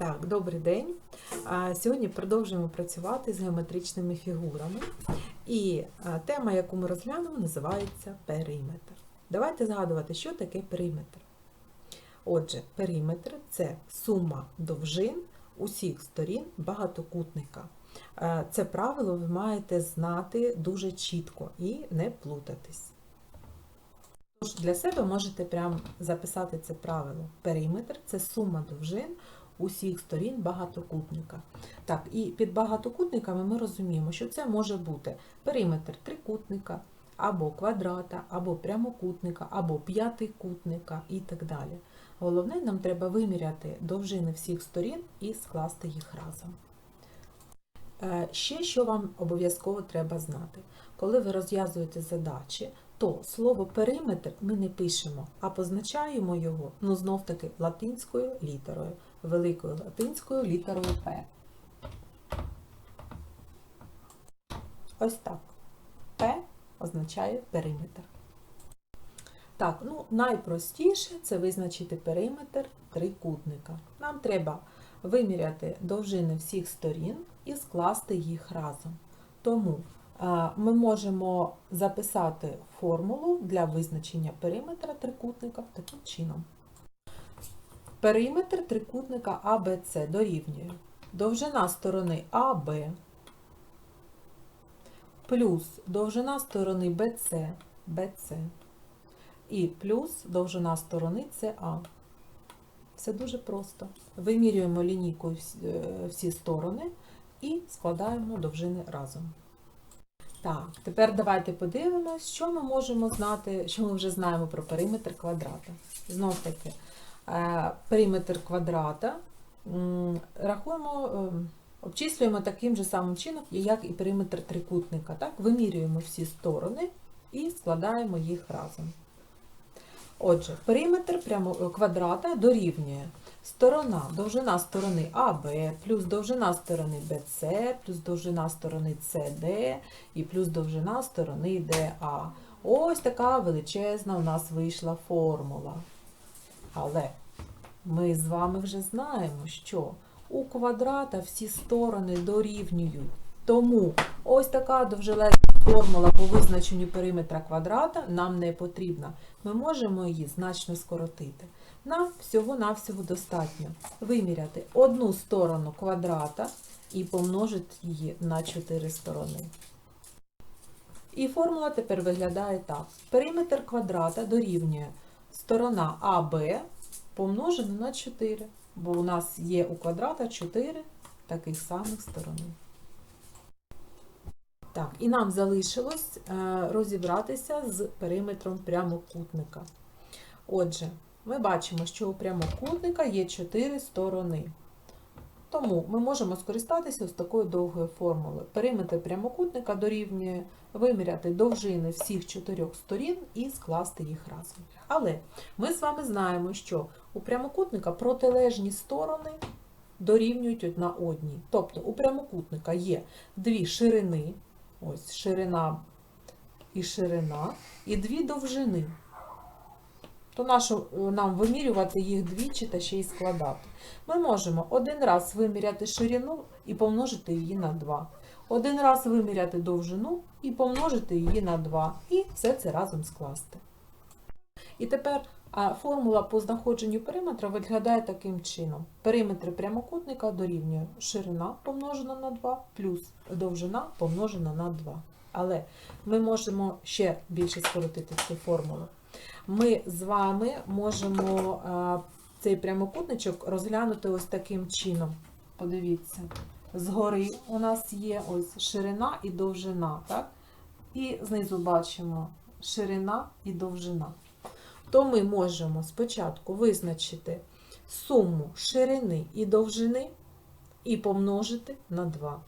Так, добрий день. Сьогодні продовжуємо працювати з геометричними фігурами. І тема, яку ми розглянемо, називається периметр. Давайте згадувати, що таке периметр. Отже, периметр це сума довжин усіх сторін багатокутника. Це правило ви маєте знати дуже чітко і не плутатись. Тож для себе можете прямо записати це правило. Периметр це сума довжин усіх сторін багатокутника. Так, і під багатокутниками ми розуміємо, що це може бути периметр трикутника, або квадрата, або прямокутника, або п'ятикутника і так далі. Головне, нам треба виміряти довжини всіх сторін і скласти їх разом. Е, Ще що вам обов'язково треба знати. Коли ви розв'язуєте задачі, то слово периметр ми не пишемо, а позначаємо його, ну знов таки, латинською літерою, великою латинською літерою П. Ось так. П означає периметр. Так, ну найпростіше це визначити периметр трикутника. Нам треба виміряти довжини всіх сторін і скласти їх разом. Тому ми можемо записати формулу для визначення периметра трикутника таким чином. Периметр трикутника АБЦ дорівнює довжина сторони АБ плюс довжина сторони БЦ, БЦ і плюс довжина сторони СА. Все дуже просто. Вимірюємо лінійкою всі- е, сторони і складаємо довжини разом. Так, тепер давайте подивимось, що ми можемо знати, що ми вже знаємо про периметр квадрата. Знов таки, периметр квадрата рахуємо, е, обчислюємо таким же самим чином, як і периметр трикутника. Так? Вимірюємо всі сторони і складаємо їх разом. Отже, периметр прямо е, квадрата дорівнює сторона, довжина сторони АБ, плюс довжина сторони БЦ, плюс довжина сторони СД і плюс довжина сторони ДА. Ось така величезна у нас вийшла формула. Але ми з вами вже знаємо, що у квадрата всі сторони дорівнюють. Тому ось така довжелезна формула по визначенню периметра квадрата нам не потрібна. Ми можемо її значно скоротити. Нам всього-навсього достатньо виміряти одну сторону квадрата і помножити її на 4 сторони. І формула тепер виглядає так. Периметр квадрата дорівнює сторона АБ помножена на 4, бо у нас є у квадрата 4 таких самих сторони. Так, і нам залишилось е, розібратися з периметром прямокутника. Отже, ми бачимо, що у прямокутника є 4 сторони. Тому ми можемо скористатися ось такою довгою формулою. Периметр прямокутника дорівнює виміряти довжини всіх чотирьох сторін і скласти їх разом. Але ми з вами знаємо, що у прямокутника протилежні сторони дорівнюють одна одній. Тобто у прямокутника є дві ширини, ось ширина і ширина, і дві довжини. То нащо е, нам вимірювати їх двічі та ще й складати? Ми можемо один раз виміряти ширину і помножити її на 2. Один раз виміряти довжину і помножити її на 2. І все це разом скласти. І тепер формула по знаходженню периметра виглядає таким чином. Периметр прямокутника дорівнює ширина помножена на 2 плюс довжина помножена на 2. Але ми можемо ще більше скоротити цю формулу. Ми з вами можемо а, цей прямокутничок розглянути ось таким чином. Подивіться, згори у нас є ось ширина і довжина, так? І знизу бачимо ширина і довжина. То ми можемо спочатку визначити суму ширини і довжини і помножити на 2.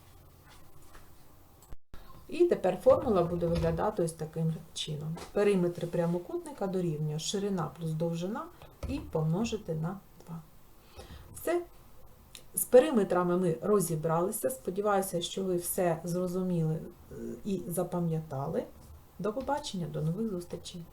І тепер формула буде виглядати ось таким чином. Периметр прямокутника дорівнює ширина плюс довжина і помножити на 2. Все. З периметрами ми розібралися. Сподіваюся, що ви все зрозуміли е, і запам'ятали. До побачення, до нових зустрічей!